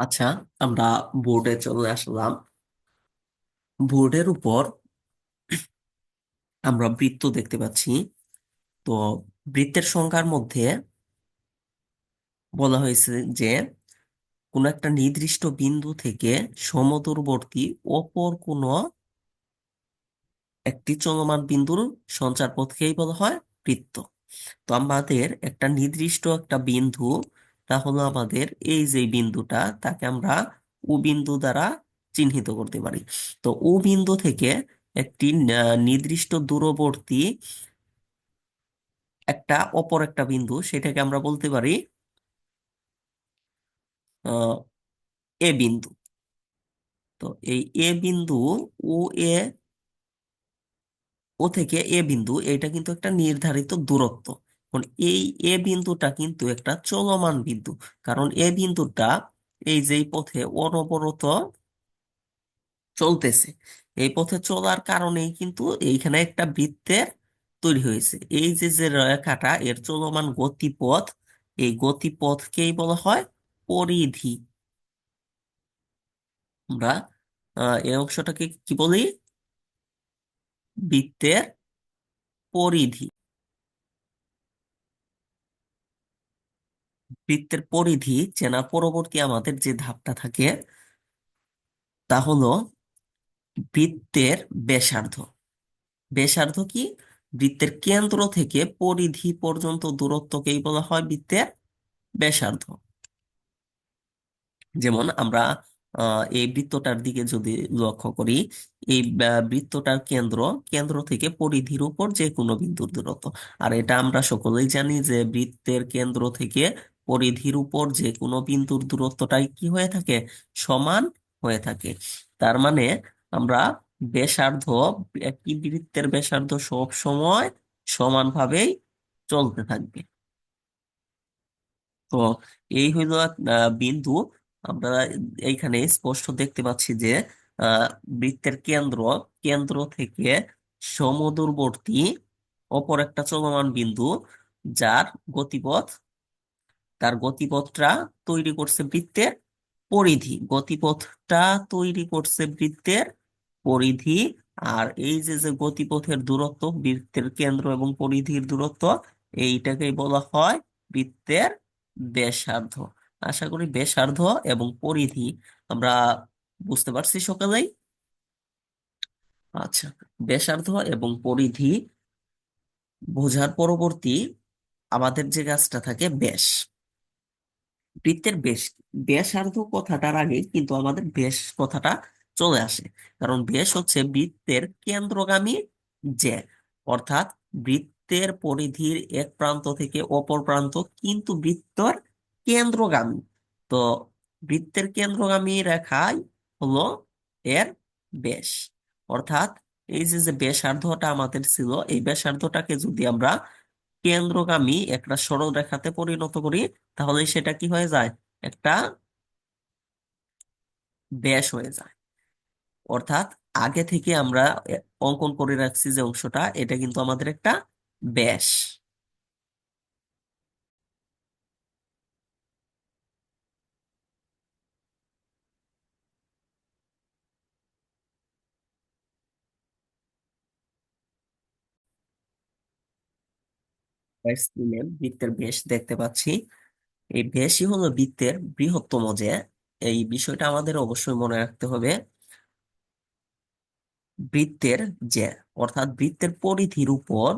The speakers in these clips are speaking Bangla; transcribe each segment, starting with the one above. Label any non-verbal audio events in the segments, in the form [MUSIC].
আচ্ছা আমরা বোর্ডে চলে আসলাম। বোর্ডের উপর আমরা বৃত্ত দেখতে পাচ্ছি। তো বৃত্তের সংখ্যার মধ্যে বলা হয়েছে যে, কোন একটা নির্দিষ্ট বিন্দু থেকে সমদূরবর্তী অপর কোনো একটি চলমান বিন্দুর সঞ্চারপথকেই বলা হয় বৃত্ত। তো আমাদের একটা নির্দিষ্ট একটা বিন্দু তা হলো আমাদের এই যে বিন্দুটা, তাকে আমরা ও বিন্দু দ্বারা চিহ্নিত করতে পারি। তো ও বিন্দু থেকে একটি নির্দিষ্ট দূরবর্তী একটা অপর একটা বিন্দু, সেটাকে আমরা বলতে পারি এ বিন্দু। তো এই এ বিন্দু ও এ, ও থেকে এ বিন্দু, এটা কিন্তু একটা নির্ধারিত দূরত্ব। এখন এই এ বিন্দুটা কিন্তু একটা চলমান বিন্দু। কারণ এ বিন্দুটা এই যে পথে অনবরত চলতেছে, এই পথে চলার কারণেই কিন্তু এইখানে একটা বৃত্তের তৈরি হয়েছে। এই যে যে রেখাটা এর চলমান গতিপথ, এই গতিপথকেই বলা হয় পরিধি। আমরা এই অংশটাকে কি বলি? বৃত্তের পরিধি। বৃত্তের পরিধি চেনা পরবর্তী আমাদের যে ধাপটা থাকে, তা হলো বৃত্তের ব্যাসার্ধ। ব্যাসার্ধ কি? বৃত্তের কেন্দ্র থেকে পরিধি পর্যন্ত দূরত্বকেই বলা হয় বৃত্তের ব্যাসার্ধ। যেমন আমরা এই বৃত্তটার দিকে যদি লক্ষ্য করি, এই বৃত্তটার কেন্দ্র কেন্দ্র থেকে পরিধির উপর যে কোনো বিন্দুর দূরত্ব। আর এটা আমরা সকলেই জানি যে বৃত্তের কেন্দ্র থেকে পরিধির উপর যে কোনো বিন্দুর দূরত্বটাই কি হয়ে থাকে? সমান হয়ে থাকে। তার মানে আমরা ব্যাসার্ধ একটি বৃত্তের ব্যাসার্ধ সব সময় সমানভাবেই চলতে থাকবে। তো এই হইল বিন্দু। আমরা এইখানে স্পষ্ট দেখতে পাচ্ছি যে বৃত্তের কেন্দ্র কেন্দ্র থেকে সমদূরবর্তী অপর একটা চলমান বিন্দু, যার গতিপথ তার গতিপথটা তৈরি করছে বৃত্তের পরিধি। গতিপথটা তৈরি করছে বৃত্তের পরিধি। আর এই যে যে গতিপথের দূরত্ব, বৃত্তের কেন্দ্র এবং পরিধির দূরত্ব, এইটাকেই বলা হয় বৃত্তের ব্যাসার্ধ। আশা করি ব্যাসার্ধ এবং পরিধি আমরা বুঝতে পারছি সকালেই? আচ্ছা ব্যাসার্ধ এবং পরিধি বোঝার পরবর্তী আমাদের যে কাজটা থাকে ব্যাস। বৃত্তের ব্যাস ব্যাসার্ধ কথাটার আগে কিন্তু আমাদের ব্যাস কথাটা চলে আসে। কারণ ব্যাস হচ্ছে বৃত্তের কেন্দ্রগামী যে অর্থাৎ বৃত্তের পরিধির এক প্রান্ত থেকে অপর প্রান্ত কিন্তু বৃত্তর কেন্দ্রগামী। তো বৃত্তের কেন্দ্রগামী রেখাই হলো এর ব্যাস। অর্থাৎ এই যে যে ব্যাসার্ধটা আমাদের ছিল, এই ব্যাসার্ধটাকে যদি আমরা কেন্দ্রগামী একটা সরল রেখাতে পরিণত করি, তাহলে সেটা কি হয়ে যায়? একটা ব্যাস হয়ে যায়। অর্থাৎ আগে থেকে আমরা অঙ্কন করে রাখছি যে অংশটা, এটা কিন্তু আমাদের একটা ব্যাস। স্ক্রিনে বৃত্তের ব্যাস দেখতে পাচ্ছি। এই ব্যাসই হলো বৃত্তের বৃহত্তম যে। এই বিষয়টা আমাদের অবশ্যই মনে রাখতে হবে। বৃত্তের যে, অর্থাৎ বৃত্তের পরিধির উপর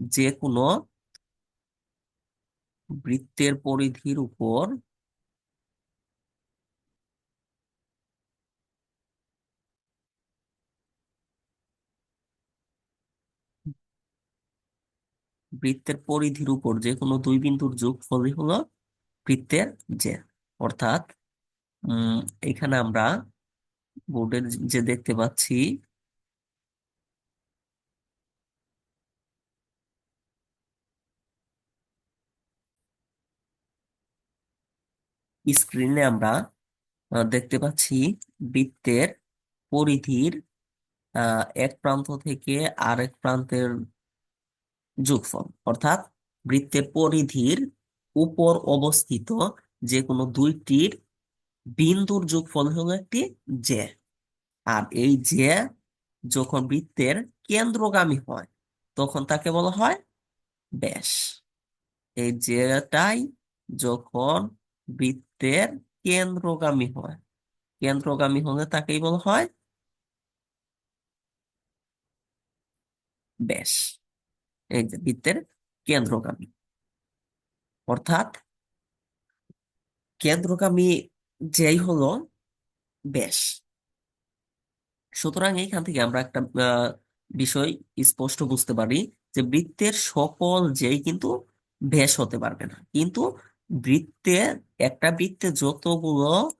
যে কোনো বৃত্তের পরিধির উপর বৃত্তের পরিধির উপর যে কোনো দুই বিন্দুর যোগফলই হলো বৃত্তের যে, অর্থাৎ এখানে আমরা বোর্ডের যে দেখতে পাচ্ছি স্ক্রিনে আমরা দেখতে পাচ্ছি বৃত্তের পরিধির এক প্রান্ত থেকে আরেক প্রান্তের যোগফল, অর্থাৎ বৃত্তের পরিধির উপর অবস্থিত যে কোনো দুইটির বিন্দুর যোগফল হলো একটি জে আর এই জে যখন বৃত্তের কেন্দ্রগামী হয়, তখন তাকে বলা হয় ব্যাস। এই জেটাই যখন বৃত্তের কেন্দ্রগামী হয়, কেন্দ্রগামী হলে তাকেই বলা হয় ব্যাস। এই যে বৃত্তের কেন্দ্রগামী। অর্থাৎ কেন্দ্রগামী যেই হলো ব্যাস। সুতরাং এইখান থেকে আমরা একটা বিষয় স্পষ্ট বুঝতে পারি যে বৃত্তের সকল যেই কিন্তু ব্যাস হতে পারবে না। কিন্তু বৃত্তে, একটা বৃত্তে যতগুলো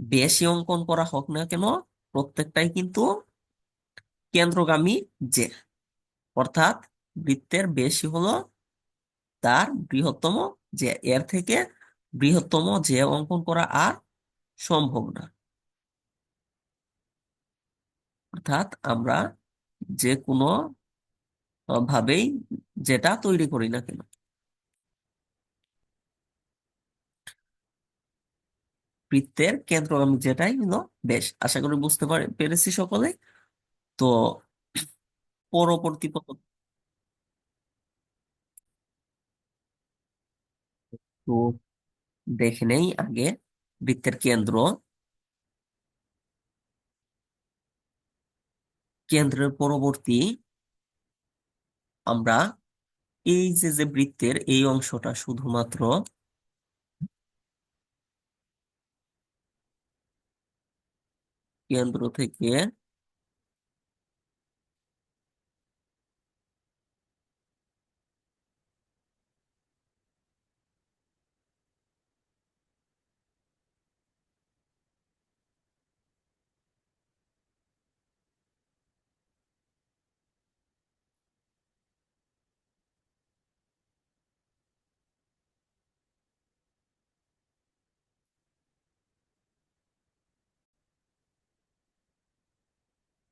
বেশি অঙ্কন করা হোক না কেন, প্রত্যেকটাই কিন্তু কেন্দ্রগামী যে। অর্থাৎ বৃত্তের বেশি হলো তার বৃহত্তম যে, এর থেকে বৃহত্তম যে অঙ্কন করা আর সম্ভব না। অর্থাৎ আমরা যে কোনো ভাবেই যেটা তৈরি করি না কেন। বৃত্তের কেন্দ্রগামী যেটাই হলো, বেশ, আশা করি বুঝতে পারে, পেরেছি সকলে তো, পরবর্তী পদ- তো দেখে নেই আগে। বৃত্তের কেন্দ্র। কেন্দ্রের পরবর্তী আমরা এই যে যে বৃত্তের এই অংশটা শুধুমাত্র কেন্দ্র থেকে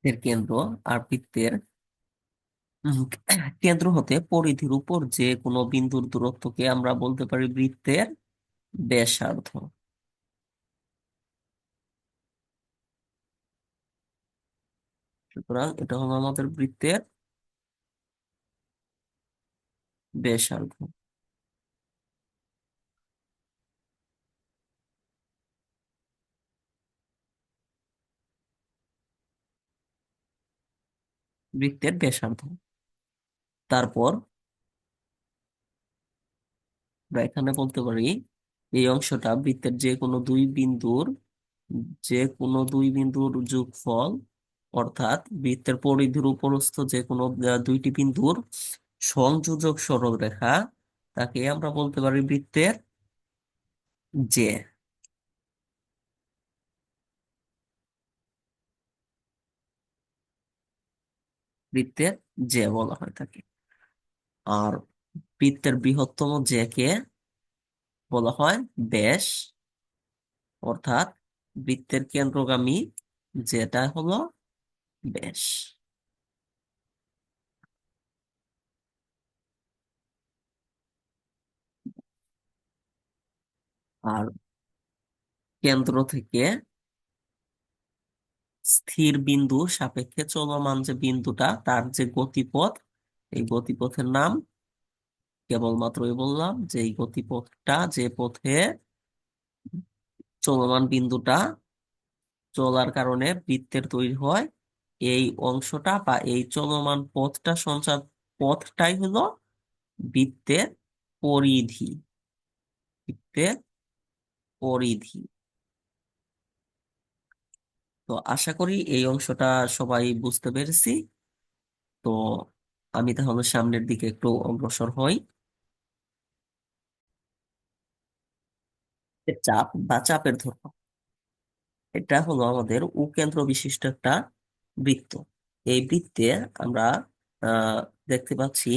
এর কেন্দ্র আর বৃত্তের [COUGHS] কেন্দ্র হতে পরিধির উপর যে কোনো বিন্দুর দূরত্বকে আমরা বলতে পারি বৃত্তের ব্যাসার্ধ। সুতরাং এটা হলো আমাদের বৃত্তের ব্যাসার্ধ। বৃত্তের ব্যাসার্ধ। তারপর আমরা এখানে বলতে পারি, এই অংশটা বৃত্তের যে কোনো দুই বিন্দুর যে কোনো দুই বিন্দুর যোগফল, অর্থাৎ বৃত্তের পরিধির উপরস্থ যে কোনো দুইটি বিন্দুর সংযোজক সরলরেখা, তাকে আমরা বলতে পারি বৃত্তের যে বৃত্তের যে বলা হয় থাকে। আর বৃত্তের বৃহত্তম যে কে বলা হয় ব্যাস, অর্থাৎ বৃত্তের কেন্দ্রগামী যেটা হলো ব্যাস। আর কেন্দ্র থেকে স্থির বিন্দু সাপেক্ষে চলমান যে বিন্দুটা, তার যে গতিপথ, এই গতিপথের নাম কেবলমাত্রই বললাম যে এই গতিপথটা, যে পথে চলমান বিন্দুটা চলার কারণে বৃত্তের তৈরি হয়, এই অংশটা বা এই চলমান পথটা সঞ্চার, পথটাই হলো বৃত্তের পরিধি। বৃত্তের পরিধি। তো আশা করি এই অংশটা সবাই বুঝতে পেরেছি। তো আমি তাহলে সামনের দিকে একটু অগ্রসর হই। চাপ বা চাপের ধর্ম। এটা হলো আমাদের উকেন্দ্র বিশিষ্ট একটা বৃত্ত। এই বৃত্তে আমরা দেখতে পাচ্ছি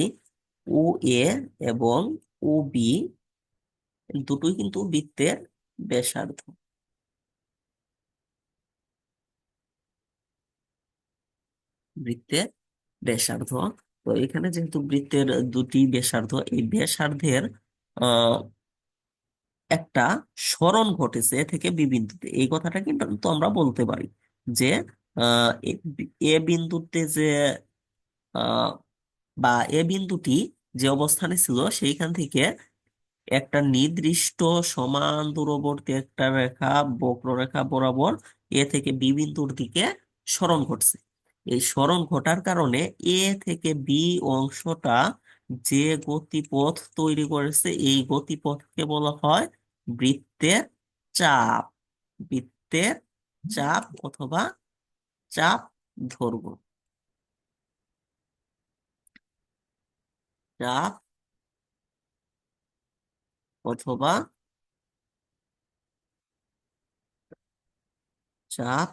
ও, এ এবং ও, বি, দুটোই কিন্তু বৃত্তের ব্যাসার্ধ। বৃত্তের ব্যাসার্ধ। তো এখানে যেহেতু বৃত্তের দুটি ব্যাসার্ধ, এই ব্যাসার্ধের একটা সরণ ঘটেছে এ থেকে বি বিন্দুতে। এই কথাটা কিন্তু আমরা বলতে পারি যে এ বিন্দুতে যে বা এ বিন্দুটি যে অবস্থানে ছিল সেইখান থেকে একটা নির্দিষ্ট সমান দূরবর্তী একটা রেখা, বক্ররেখা বরাবর এ থেকে বি বিন্দুর দিকে সরণ ঘটছে। এই সরণ ঘটার কারণে এ থেকে বি অংশটা যে গতিপথ তৈরি করেছে, এই গতিপথকে বলা হয় বৃত্তের চাপ। বৃত্তের চাপ অথবা চাপ দৈর্ঘ্য চাপ অথবা চাপ